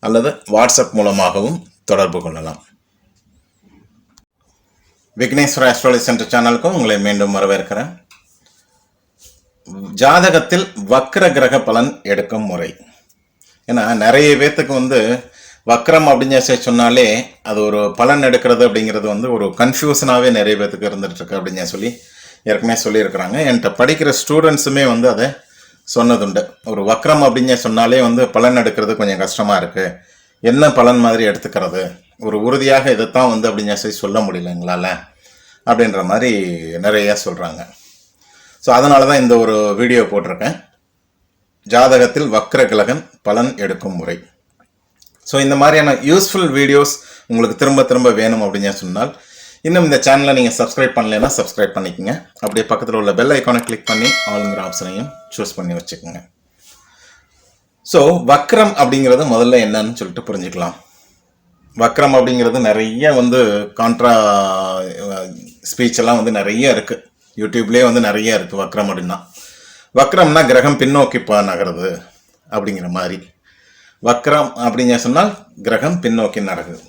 அல்லது வாட்ஸ்அப் மூலமாகவும் தொடர்பு கொள்ளலாம். விக்னேஸ்வர ஆஸ்ட்ராலஜி சென்டர் சேனலுக்கும் உங்களை மீண்டும் வரவேற்கிறேன். ஜாதகத்தில் வக்ர கிரக பலன் எடுக்கும் முறை. ஏன்னா நிறைய பேர்த்துக்கு வந்து வக்ரம் அப்படின்னு சொன்னாலே அது ஒரு பலன் எடுக்கிறது அப்படிங்கிறது வந்து ஒரு கன்ஃபியூஷனாகவே நிறைய பேர்த்துக்கு இருந்துகிட்ருக்கு அப்படின்னு சொல்லி ஏற்கனவே சொல்லியிருக்கிறாங்க. என்கிட்ட படிக்கிற ஸ்டூடெண்ட்ஸுமே வந்து அதை சொன்னதுண்டு. ஒரு வக்ரம் அப்படின்னு சொன்னாலே வந்து பலன் எடுக்கிறது கொஞ்சம் கஷ்டமாக இருக்குது என்ன பலன் மாதிரி எடுத்துக்கிறது? ஒரு உறுதியாக இதைத்தான் வந்து அப்படின்னு சொல்லி சொல்ல முடியல எங்களால் அப்படின்ற மாதிரி நிறையா சொல்கிறாங்க ஸோ அதனால தான் இந்த ஒரு வீடியோ போட்டிருக்கேன். ஜாதகத்தில் வக்ர கிழகன் பலன் எடுக்கும் முறை. ஸோ இந்த மாதிரியான யூஸ்ஃபுல் வீடியோஸ் உங்களுக்கு திரும்ப திரும்ப வேணும் அப்படின்னு சொன்னால் இன்னும் இந்த சேனலை நீங்கள் சப்ஸ்கிரைப் பண்ணலைன்னா சப்ஸ்கிரைப் பண்ணிக்கோங்க. அப்படியே பக்கத்தில் உள்ள பெல் ஐக்கானை கிளிக் பண்ணி ஆளுங்கிற ஆப்ஷனையும் சூஸ் பண்ணி வச்சுக்கோங்க. ஸோ வக்ரம் அப்படிங்கிறது முதல்ல என்னன்னு சொல்லிட்டு புரிஞ்சுக்கலாம். வக்ரம் அப்படிங்கிறது நிறைய வந்து கான்ட்ரா ஸ்பீச் எல்லாம் வந்து நிறைய இருக்குது யூடியூப்லேயே வந்து நிறைய இருக்குது வக்ரம் அப்படின்னா. வக்ரம்னா கிரகம் பின்னோக்கி பா நகருது அப்படிங்கிற மாதிரி. வக்ரம் அப்படின்னு சொன்னால் கிரகம் பின்னோக்கி நகருது.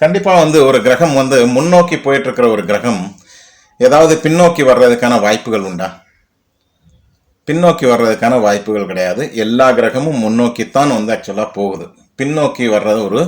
கண்டிப்பாக வந்து ஒரு கிரகம் வந்து முன்னோக்கி போயிட்டு இருக்கிற ஒரு கிரகம். ஏதாவது பின்னோக்கி வர்றதுக்கான வாய்ப்புகள் உண்டா? பின்னோக்கி வர்றதுக்கான வாய்ப்புகள் கிடையாது. எல்லா கிரகமும் முன்னோக்கித்தான் வந்து ஆக்சுவலாக போகுது. பின்னோக்கி வர்றது ஒரு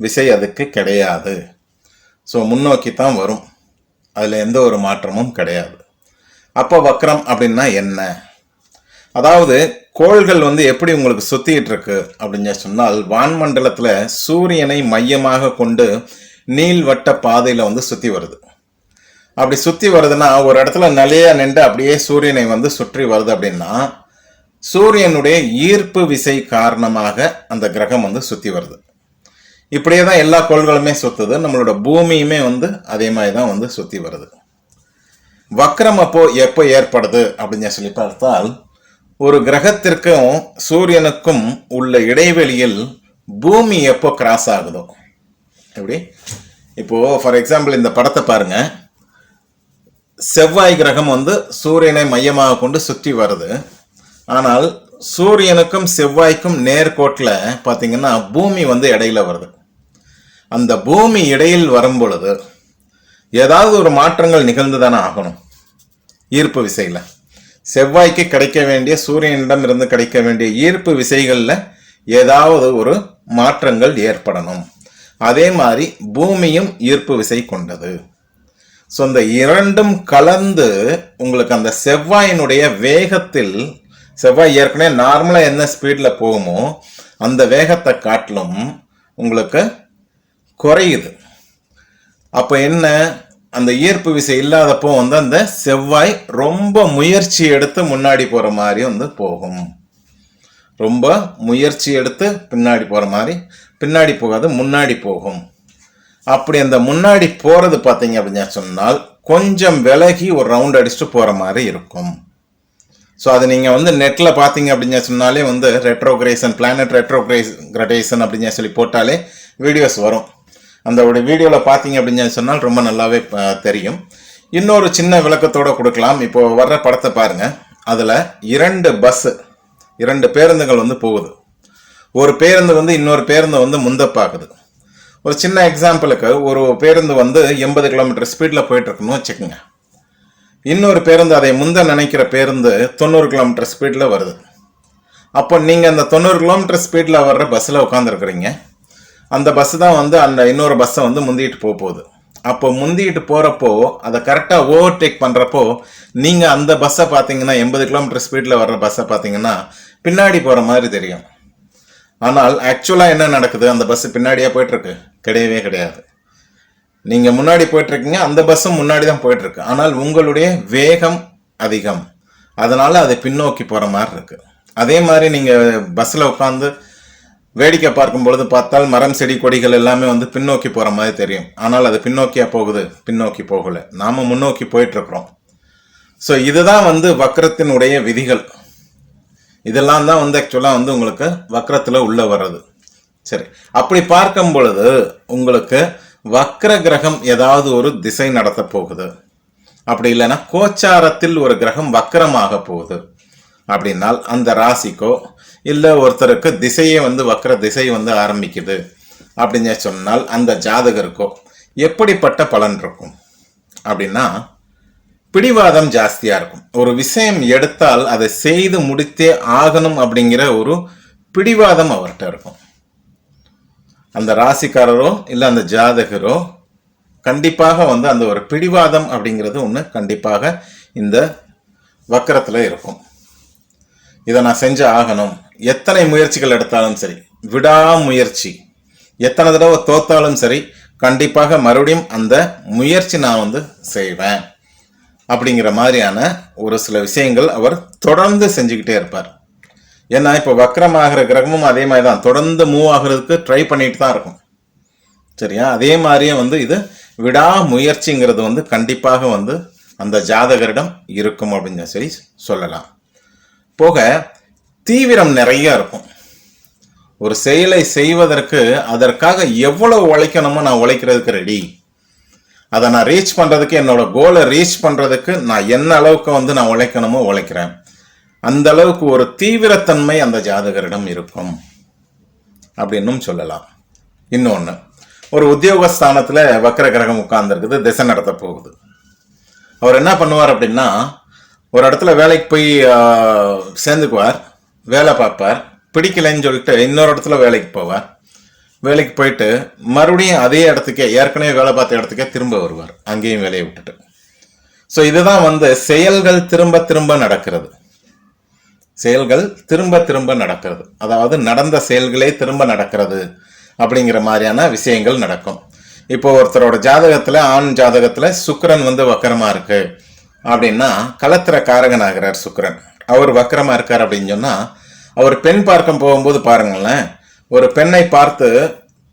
விசை அதுக்கு கிடையாது. ஸோ முன்னோக்கி தான் வரும். அதில் எந்த ஒரு மாற்றமும் கிடையாது. அப்போ வக்ரம் அப்படின்னா என்ன? அதாவது கோள்கள் வந்து எப்படி உங்களுக்கு சுத்திட்டு இருக்கு அப்படின்னு சொன்னால் வான்மண்டலத்தில் சூரியனை மையமாக கொண்டு நீள்வட்ட பாதையில் வந்து சுற்றி வருது. அப்படி சுற்றி வருதுன்னா ஒரு இடத்துல நிலையா நின்று அப்படியே சூரியனை வந்து சுற்றி வருது அப்படின்னா சூரியனுடைய ஈர்ப்பு விசை காரணமாக அந்த கிரகம் வந்து சுற்றி வருது. இப்படியே தான் எல்லா கோள்களுமே சுத்துது. நம்மளோட பூமியுமே வந்து அதே மாதிரி தான் வந்து சுற்றி வருது. வக்ரம் அப்போ எப்போ ஏற்படுது அப்படின்னு சொல்லி பார்த்தால் ஒரு கிரகத்திற்கும் சூரியனுக்கும் உள்ள இடைவெளியில் பூமி எப்போ கிராஸ் ஆகுதோ? எப்படி? இப்போ ஃபார் எக்ஸாம்பிள் இந்த படத்தை பாருங்க. செவ்வாய் கிரகம் வந்து சூரியனை மையமாக கொண்டு சுற்றி வருது. ஆனால் சூரியனுக்கும் செவ்வாய்க்கும் நேர்கோட்டில் பார்த்தீங்கன்னா பூமி வந்து இடையில வருது. அந்த பூமி இடையில் வரும் பொழுது ஏதாவது ஒரு மாற்றங்கள் நிகழ்ந்து தானே ஆகணும்? ஈர்ப்பு விசையில். செவ்வாய்க்கு கிடைக்க வேண்டிய சூரியனிடம் இருந்து கிடைக்க வேண்டிய ஈர்ப்பு விசைகளில் ஏதாவது ஒரு மாற்றங்கள் ஏற்படணும். அதே மாதிரி பூமியும் ஈர்ப்பு விசை கொண்டது. ஸோ இந்த இரண்டும் கலந்து உங்களுக்கு அந்த செவ்வாயினுடைய வேகத்தில் செவ்வாய் ஏற்கனவே நார்மலாக என்ன ஸ்பீடில் போகுமோ அந்த வேகத்தை காட்டிலும் உங்களுக்கு குறையுது. அப்போ என்ன? அந்த ஈர்ப்பு விசை இல்லாதப்போ வந்து அந்த செவ்வாய் ரொம்ப முயற்சி எடுத்து முன்னாடி போகிற மாதிரி வந்து போகும். ரொம்ப முயற்சி எடுத்து பின்னாடி போகிற மாதிரி பின்னாடி போகாது முன்னாடி போகும். அப்படி அந்த முன்னாடி போகிறது பார்த்தீங்க அப்படின்னு சொன்னால் கொஞ்சம் விலகி ஒரு ரவுண்ட் அடிச்சுட்டு போகிற மாதிரி இருக்கும். ஸோ அது நீங்கள் வந்து நெட்டில் பார்த்தீங்க அப்படின்னு சொன்னாலே வந்து ரெட்ரோகிரேஷன் பிளானட் கிரடேசன் அப்படின்னு சொல்லி போட்டாலே வீடியோஸ் வரும். அந்த ஒரு வீடியோவில் பார்த்தீங்க அப்படின்னு சொன்னால் ரொம்ப நல்லாவே தெரியும். இன்னொரு சின்ன விளக்கத்தோடு கொடுக்கலாம். இப்போ வர்ற படத்தை பாருங்க. அதில் இரண்டு பஸ்ஸு இரண்டு பேருந்துகள் வந்து போகுது. ஒரு பேருந்து வந்து இன்னொரு பேருந்து வந்து முந்த பார்க்குது ஒரு சின்ன எக்ஸாம்பிளுக்கு ஒரு பேருந்து வந்து எண்பது கிலோமீட்டர் ஸ்பீடில் போயிட்டுருக்குன்னு வச்சுக்கோங்க. இன்னொரு பேருந்து அதை முந்த நினைக்கிற பேருந்து தொண்ணூறு கிலோமீட்டர் ஸ்பீடில் வருது. அப்போ நீங்கள் அந்த தொண்ணூறு கிலோமீட்டர் ஸ்பீடில் வர்ற பஸ்ஸில் உட்காந்துருக்குறீங்க அந்த பஸ் தான் வந்து அந்த இன்னொரு பஸ்ஸை வந்து முந்திட்டு போக போகுது. அப்போ முந்திட்டு போகிறப்போ அதை கரெக்டாக ஓவர்டேக் பண்ணுறப்போ நீங்கள் அந்த பஸ்ஸை பார்த்தீங்கன்னா எண்பது கிலோமீட்டர் ஸ்பீடில் வர்ற பஸ்ஸை பார்த்தீங்கன்னா பின்னாடி போகிற மாதிரி தெரியும். ஆனால் ஆக்சுவலாக என்ன நடக்குது? அந்த பஸ்ஸு பின்னாடியே போயிட்டுருக்கு. கிடையவே கிடையாது. நீங்கள் முன்னாடி போயிட்டுருக்கீங்க அந்த பஸ்ஸும் முன்னாடி தான் போயிட்டுருக்கு. ஆனால் உங்களுடைய வேகம் அதிகம். அதனால் அது பின்னோக்கி போகிற மாதிரி இருக்குது அதே மாதிரி நீங்கள் பஸ்ஸில் உட்காந்து வேடிக்கை பார்க்கும் பொழுது பார்த்தால் மரம் செடி கொடிகள் எல்லாமே வந்து பின்னோக்கி போற மாதிரி தெரியும். ஆனால் அது பின்னோக்கியா போகுது? பின்னோக்கி போகல. நாம முன்னோக்கி போயிட்டு இருக்கிறோம் ஸோ இதுதான் வந்து வக்கரத்தினுடைய விதிகள். இதெல்லாம் தான் வந்து ஆக்சுவலாக வந்து உங்களுக்கு வக்கரத்தில் உள்ளே வர்றது. சரி. அப்படி பார்க்கும் பொழுது உங்களுக்கு வக்கர கிரகம் ஏதாவது ஒரு திசை நடத்த போகுது. அப்படி இல்லைன்னா கோச்சாரத்தில் ஒரு கிரகம் வக்கரமாக போகுது. அப்படின்னால் அந்த ராசிக்கோ இல்லை ஒருத்தருக்கு திசையே வந்து வக்கர திசை வந்து ஆரம்பிக்குது அப்படின்னு சொன்னால் அந்த ஜாதகருக்கோ எப்படிப்பட்ட பலன் இருக்கும்? அப்படின்னா பிடிவாதம் ஜாஸ்தியாக இருக்கும். ஒரு விஷயம் எடுத்தால் அதை செய்து முடித்தே ஆகணும் அப்படிங்கிற ஒரு பிடிவாதம் அவர்கிட்ட இருக்கும். அந்த ராசிக்காரரோ இல்லை அந்த ஜாதகரோ கண்டிப்பாக வந்து அந்த ஒரு பிடிவாதம் அப்படிங்கிறது ஒன்று கண்டிப்பாக இந்த வக்கரத்தில் இருக்கும். இதை நான் செஞ்சு ஆகணும். எத்தனை முயற்சிகள் எடுத்தாலும் சரி விடாமுயற்சி. எத்தனை தடவை தோத்தாலும் சரி கண்டிப்பாக மறுபடியும் அந்த முயற்சி நான் வந்து செய்வேன். அப்படிங்கிற மாதிரியான ஒரு சில விஷயங்கள் அவர் தொடர்ந்து செஞ்சுக்கிட்டே இருப்பார். ஏன்னா இப்போ வக்ரமாகிற கிரகமும் அதே மாதிரி தான் தொடர்ந்து மூவ் ஆகுறதுக்கு ட்ரை பண்ணிட்டு தான் இருக்கும். சரியா? அதே மாதிரியே வந்து இது விடாமுயற்சிங்கிறது வந்து கண்டிப்பாக வந்து அந்த ஜாதகரிடம் இருக்கும் அப்படின்னு சொல்லி சொல்லலாம். போக தீவிரம் நிறைய இருக்கும். ஒரு செயலை செய்வதற்கு அதற்காக எவ்வளவு உழைக்கணுமோ நான் உழைக்கிறதுக்கு ரெடி அதை நான் ரீச் பண்ணுறதுக்கு என்னோட கோலை ரீச் பண்ணுறதுக்கு நான் என்ன அளவுக்கு வந்து நான் உழைக்கணுமோ உழைக்கிறேன். அந்த அளவுக்கு ஒரு தீவிரத்தன்மை அந்த ஜாதகரிடம் இருக்கும். அப்படின்னும் சொல்லலாம். இன்னொன்று ஒரு உத்தியோகஸ்தானத்தில் வக்கர கிரகம் உட்கார்ந்துருக்குது திசை நடத்த போகுது. அவர் என்ன பண்ணுவார் அப்படின்னா ஒரு இடத்துல வேலைக்கு போய் சேர்ந்துக்குவார். வேலை பார்ப்பார். பிடிக்கலைன்னு சொல்லிட்டு இன்னொரு இடத்துல வேலைக்கு போவார். வேலைக்கு போயிட்டு மறுபடியும் அதே இடத்துக்கே ஏற்கனவே வேலை பார்த்த இடத்துக்கே திரும்ப வருவார். அங்கேயும் வேலையை விட்டுட்டு. ஸோ இதுதான் வந்து செயல்கள் திரும்ப திரும்ப நடக்கிறது. செயல்கள் திரும்ப திரும்ப நடக்கிறது. அதாவது நடந்த செயல்களே திரும்ப நடக்கிறது அப்படிங்கிற மாதிரியான விஷயங்கள் நடக்கும். இப்போ ஒருத்தரோட ஜாதகத்தில் ஆண் ஜாதகத்தில் சுக்கரன் வந்து வக்கரமாக இருக்கு அப்படின்னா கலத்திர காரகனாகிறார் சுக்கரன். அவர் வக்கரமாக இருக்கார் அப்படின்னு சொன்னா அவர் பெண் பார்க்க போகும்போது பாருங்களேன் ஒரு பெண்ணை பார்த்து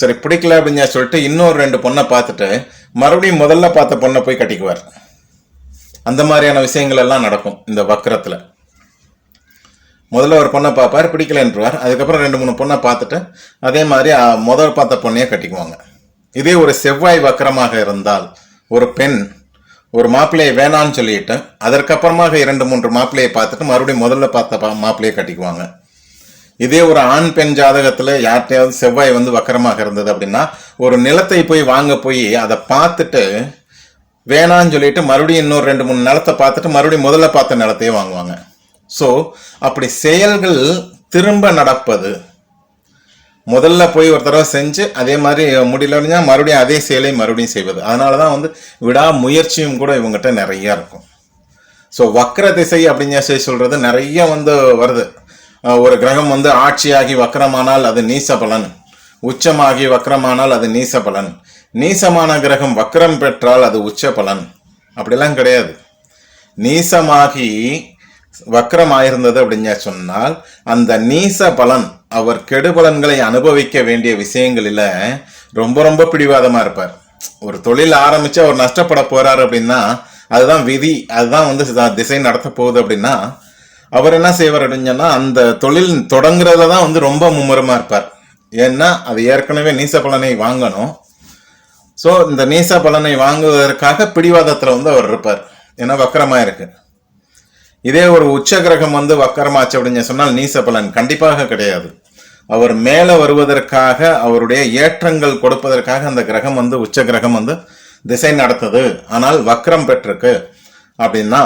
சரி பிடிக்கல அப்படின்னு சொல்லிட்டு இன்னொரு ரெண்டு பொண்ணை பார்த்துட்டு மறுபடியும் முதல்ல பார்த்த பொண்ணை போய் கட்டிக்குவார். அந்த மாதிரியான விஷயங்கள் எல்லாம் நடக்கும் இந்த வக்கரத்தில். முதல்ல ஒரு பொண்ணை பார்ப்பார் பிடிக்கலன்றவார். அதுக்கப்புறம் ரெண்டு மூணு பொண்ணை பார்த்துட்டு அதே மாதிரி முதல் பார்த்த பொண்ணையே கட்டிக்குவாங்க. இதே ஒரு செவ்வாய் வக்கரமாக இருந்தால் ஒரு பெண் ஒரு மாப்பிள்ளையை வேணான்னு சொல்லிட்டு அதற்கப்புறமாக இரண்டு மூன்று மாப்பிள்ளையை பார்த்துட்டு மறுபடியும் முதல்ல பார்த்த பா- மாப்பிள்ளையை கட்டிக்குவாங்க. இதே ஒரு ஆண் பெண் ஜாதகத்தில் யார்கிட்டையாவது செவ்வாய் வந்து வக்கரமாக இருந்தது அப்படின்னா ஒரு நிலத்தை போய் வாங்க போய் அதை பார்த்துட்டு வேணான்னு சொல்லிட்டு மறுபடியும் இன்னொரு ரெண்டு மூணு நிலத்தை பார்த்துட்டு மறுபடியும் முதல்ல பார்த்த நிலத்தையே வாங்குவாங்க. ஸோ அப்படி செயல்கள் திரும்ப நடப்பது முதல்ல போய் ஒரு தடவை செஞ்சு அதே மாதிரி முடியலன்னா மறுபடியும் அதே செயலை மறுபடியும் செய்வது. அதனால தான் வந்து விடாமுயற்சியும் கூட இவங்ககிட்ட நிறைய இருக்கும். ஸோ வக்ர திசை அப்படின்னு சொல்லி சொல்கிறது நிறைய வந்து வருது. ஒரு கிரகம் வந்து ஆட்சியாகி வக்கரமானால் அது நீச பலன். உச்சமாகி வக்கரமானால் அது நீச பலன். நீசமான கிரகம் வக்கரம் பெற்றால் அது உச்ச பலன். அப்படிலாம் கிடையாது. நீசமாகி வக்கரமாயிருந்தது அப்படின்னு சொன்னால் அந்த நீச பலன் அவர் கெடுபலன்களை அனுபவிக்க வேண்டிய விஷயங்களில் ரொம்ப ரொம்ப பிடிவாதமாக இருப்பார். ஒரு தொழில் ஆரம்பித்து அவர் நஷ்டப்பட போகிறாரு அப்படின்னா அதுதான் விதி அதுதான் வந்து திசை நடத்த போகுது அப்படின்னா அவர் என்ன செய்வார் அப்படின்னு சொன்னால் அந்த தொழில் தொடங்குறதுல தான் வந்து ரொம்ப மும்முரமாக இருப்பார். ஏன்னா அது ஏற்கனவே நீச பலனை வாங்கணும். ஸோ இந்த நீச பலனை வாங்குவதற்காக பிடிவாதத்தில் வந்து அவர் இருப்பார். ஏன்னா வக்கரமாக இருக்குது இதே ஒரு உச்ச கிரகம் வந்து வக்கரமாச்சு அப்படின்னு சொன்னால் நீச பலன் கண்டிப்பாக கிடையாது. அவர் மேலே வருவதற்காக அவருடைய ஏற்றங்கள் கொடுப்பதற்காக அந்த கிரகம் வந்து உச்ச கிரகம் வந்து திசை நடத்துது. ஆனால் வக்ரம் பெற்றிருக்கு. அப்படின்னா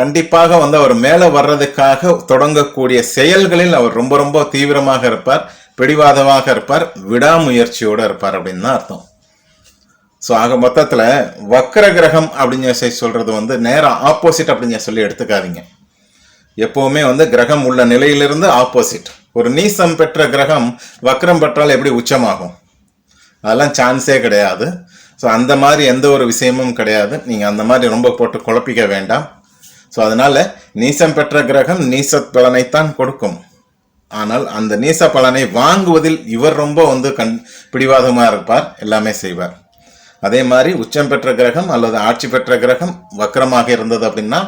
கண்டிப்பாக வந்து அவர் மேலே வர்றதுக்காக தொடங்கக்கூடிய செயல்களில் அவர் ரொம்ப ரொம்ப தீவிரமாக இருப்பார் பிடிவாதமாக இருப்பார் விடாமுயற்சியோடு இருப்பார் அப்படின்னு தான் அர்த்தம். ஸோ ஆக மொத்தத்தில் வக்ர கிரகம் அப்படின்னு சொல்லி சொல்றது வந்து நேரம் ஆப்போசிட் அப்படின்னு சொல்லி எடுத்துக்காதீங்க. எப்போவுமே வந்து கிரகம் உள்ள நிலையிலிருந்து ஆப்போசிட் ஒரு நீசம் பெற்ற கிரகம் வக்ரம் பெற்றால் எப்படி உச்சமாகும்? அதெல்லாம் சான்ஸே கிடையாது. ஸோ அந்த மாதிரி எந்த ஒரு விஷயமும் கிடையாது. நீங்கள் அந்த மாதிரி ரொம்ப போட்டு குழப்பிக்க வேண்டாம். ஸோ அதனால நீசம் பெற்ற கிரகம் நீச பலனைத்தான் கொடுக்கும். ஆனால் அந்த நீச பலனை வாங்குவதில் இவர் ரொம்ப வந்து கண் பிடிவாதமாக இருப்பார். எல்லாமே செய்வார். அதே மாதிரி உச்சம் பெற்ற கிரகம் அல்லது ஆட்சி பெற்ற கிரகம் வக்கரமாக இருந்தது அப்படின்னா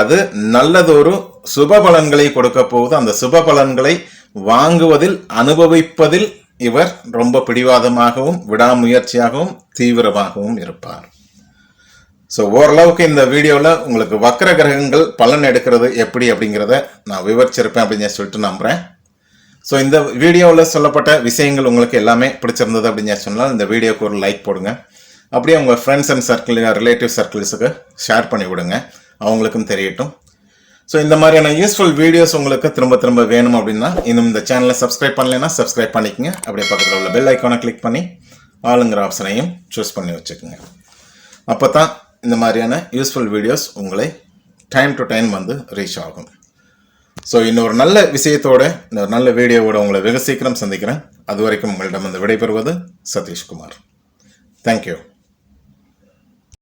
அது நல்லதொரு சுப பலன்களை கொடுக்க போகுது. அந்த சுப பலன்களை வாங்குவதில் அனுபவிப்பதில் இவர் ரொம்ப பிடிவாதமாகவும் விடாமுயற்சியாகவும் தீவிரமாகவும் இருப்பார். ஸோ ஓரளவுக்கு இந்த வீடியோவில் உங்களுக்கு வக்கர கிரகங்கள் பலன் எடுக்கிறது எப்படி அப்படிங்கிறத நான் விவரிச்சிருப்பேன் அப்படின்னு சொல்லிட்டு நம்புகிறேன் ஸோ இந்த வீடியோவில் சொல்லப்பட்ட விஷயங்கள் உங்களுக்கு எல்லாமே பிடிச்சிருந்தது அப்படின்னு சொன்னால் இந்த வீடியோக்கு ஒரு லைக் போடுங்க. அப்படியே உங்கள் ஃப்ரெண்ட்ஸ் அண்ட் சர்க்கிள் ரிலேட்டிவ் சர்க்கிள்ஸுக்கு ஷேர் பண்ணி விடுங்க. அவங்களுக்கும் தெரியட்டும். ஸோ இந்த மாதிரியான யூஸ்ஃபுல் வீடியோஸ் உங்களுக்கு திரும்ப திரும்ப வேணும் அப்படின்னா இன்னும் இந்த சேனலை சப்ஸ்கிரைப் பண்ணலைன்னா சப்ஸ்கிரைப் பண்ணிக்கங்க. அப்படியே பக்கத்தில் உள்ள பெல் ஐக்கானை கிளிக் பண்ணி ஆளுங்கிற ஆப்ஷனையும் சூஸ் பண்ணி வச்சுக்கோங்க. அப்போ தான் இந்த மாதிரியான யூஸ்ஃபுல் வீடியோஸ் உங்களை டைம் டு டைம் வந்து ரீச் ஆகும். ஸோ இன்னொரு நல்ல விஷயத்தோட இன்னொரு நல்ல வீடியோவோட உங்களை வெகு சீக்கிரம் சந்திக்கிறேன். அது வரைக்கும் உங்களிடம் வந்து விடைபெறுவது சதீஷ்குமார். தேங்க்யூ